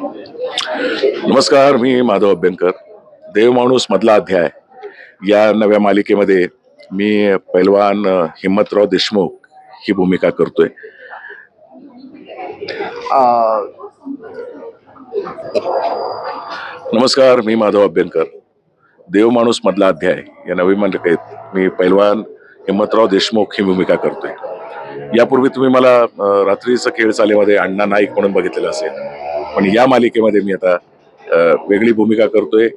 नमस्कार मी माधव अभ्यंकर देवमाणूस मधला अध्याय. या नव्या मालिकेमध्ये मी पैलवान हिम्मतराव देशमुख ही भूमिका करतोय. नमस्कार मी माधव अभ्यंकर देवमाणूस मधला अध्याय. या नवी मालिकेत मी पैलवान हिम्मतराव देशमुख ही भूमिका करतोय. यापूर्वी तुम्ही मला रात्रीचं रात्रीचा खेळ चालेमध्ये अण्णा नाईक म्हणून बघितलेलं असेल. पण या मालिकेमध्ये मी आता वेगळी भूमिका करतोय.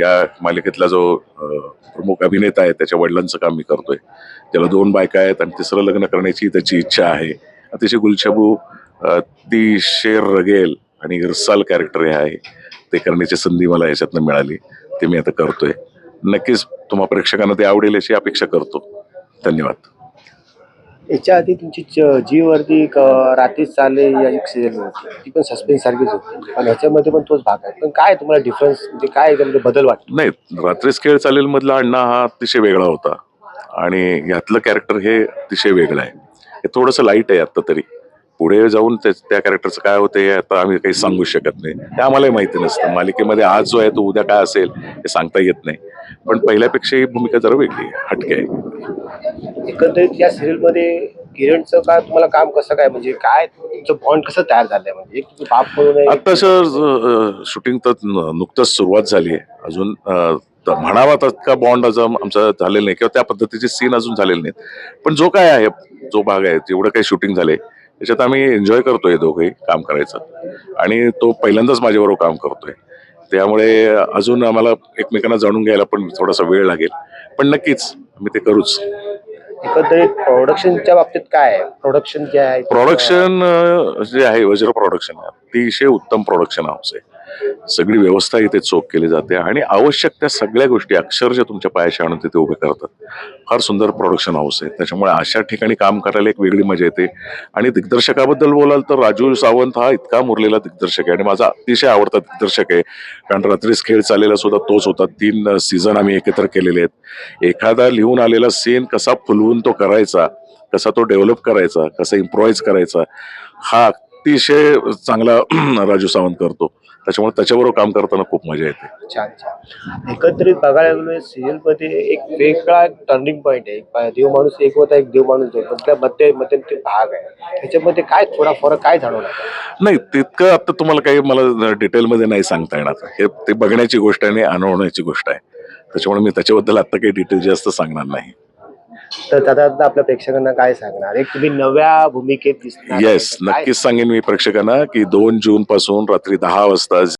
या मालिकेतला जो प्रमुख अभिनेता आहे त्याच्या वडिलांचं काम मी करतोय. त्याला दोन बायका आहेत आणि तिसरं लग्न करण्याची त्याची इच्छा आहे. अतिशय गुलछबू अतिशय रगेल आणि इरसाल कॅरेक्टर हे आहे. ते करण्याची संधी मला ह्याच्यातनं मिळाली. ते मी आता करतोय. नक्कीच तुम्हा प्रेक्षकांना ते आवडेल अशी अपेक्षा करतो. धन्यवाद. याच्या आधी तुमची च- जी वरती एक, रात्रीच चालले या एक सिरियल होती ती पण सस्पेन्स सारखीच होती. पण ह्याच्यामध्ये पण तोच भाग आहे. पण काय तुम्हाला डिफरन्स म्हणजे काय त्यामध्ये बदल वाटतो नाही रात्रीच खेळ चालेल मधला अण्णा हा अतिशय वेगळा होता. आणि यातलं कॅरेक्टर हे अतिशय वेगळं आहे. हे थोडंसं लाइट आहे आत्ता तरी. पुढे जाऊन त्या कॅरेक्टरचं काय होतं हे आता आम्ही काही सांगू शकत नाही. ते आम्हालाही माहिती नसतं. मालिकेमध्ये आज जो आहे तो उद्या काय असेल हे सांगता येत नाही. पण पहिल्यापेक्षा ही भूमिका जरा वेगळी आहे हटके आहे. एकंदरीत या सिरियलमध्ये किरणचं का तुम्हाला काम कसं काय? म्हणजे काय तुमचं बॉन्ड कसं तयार झालंय? म्हणजे बाप म्हणून आता सर शूटिंग तर नुकतंच सुरुवात झाली आहे. अजून म्हणावा तितका बॉन्ड अजून आमचा झालेला नाही किंवा त्या पद्धतीचे सीन अजून झालेले नाहीत. पण जो काय आहे जो भाग आहे जेवढं काही शूटिंग झालंय त्याच्यात आम्ही एन्जॉय करतोय दोघंही काम करायचं. आणि तो पहिल्यांदाच माझ्याबरोबर काम करतोय. त्यामुळे अजून आम्हाला एकमेकांना जाणून घ्यायला पण थोडासा वेळ लागेल. पण नक्कीच आम्ही ते करूच. एकंदरीत प्रोडक्शनच्या बाबतीत काय आहे? प्रोडक्शन जे आहे प्रोडक्शन जे आहे वज्र प्रोडक्शन आहे. अतिशय उत्तम प्रोडक्शन हाऊस आहे. सगळी व्यवस्था इथे चोख केली जाते आणि आवश्यक त्या सगळ्या गोष्टी अक्षरशः तुमच्या पायाशी आणून तिथे उभे करतात. फार सुंदर प्रोडक्शन हाऊस आहे. त्याच्यामुळे अशा ठिकाणी काम करायला एक वेगळी मजा येते. आणि दिग्दर्शकाबद्दल बोलाल तर राजू सावंत हा इतका मुरलेला दिग्दर्शक आहे आणि माझा अतिशय आवडता दिग्दर्शक आहे. कारण रात्रीच खेळ चाललेला सुद्धा तोच होता. तीन सीझन आम्ही एकत्र केलेले आहेत. एखादा लिहून आलेला सीन कसा फुलवून तो करायचा कसा तो डेव्हलप करायचा कसा इम्प्रोवाइज करायचा हा अतिशय चांगला राजू सावंत करतो. त्याच्यामुळे त्याच्याबरोबर काम करताना खूप मजा येते. छान छान एकंदरीत बघायला गेलो सिरियलमध्ये एक वेगळा टर्निंग पॉईंट आहे. एक देव माणूस एक होता एक देव माणूस दोन. पण त्या मध्ये मध्ये ते भाग आहे. त्याच्यामध्ये काय थोडा फरक काय जाणवला? नाही तितकं आता तुम्हाला काही मला डिटेलमध्ये नाही सांगता येणार. हे ते बघण्याची गोष्ट आहे आणि अनुभवण्याची गोष्ट आहे. त्याच्यामुळे मी त्याच्याबद्दल आता काही डिटेल जास्त सांगणार नाही. तर आता आपल्या प्रेक्षकांना काय सांगणार? एक तुम्ही नव्या भूमिकेत दिसणार येस नक्कीच सांगेन मी प्रेक्षकांना की दोन जून पासून रात्री दहा वाजता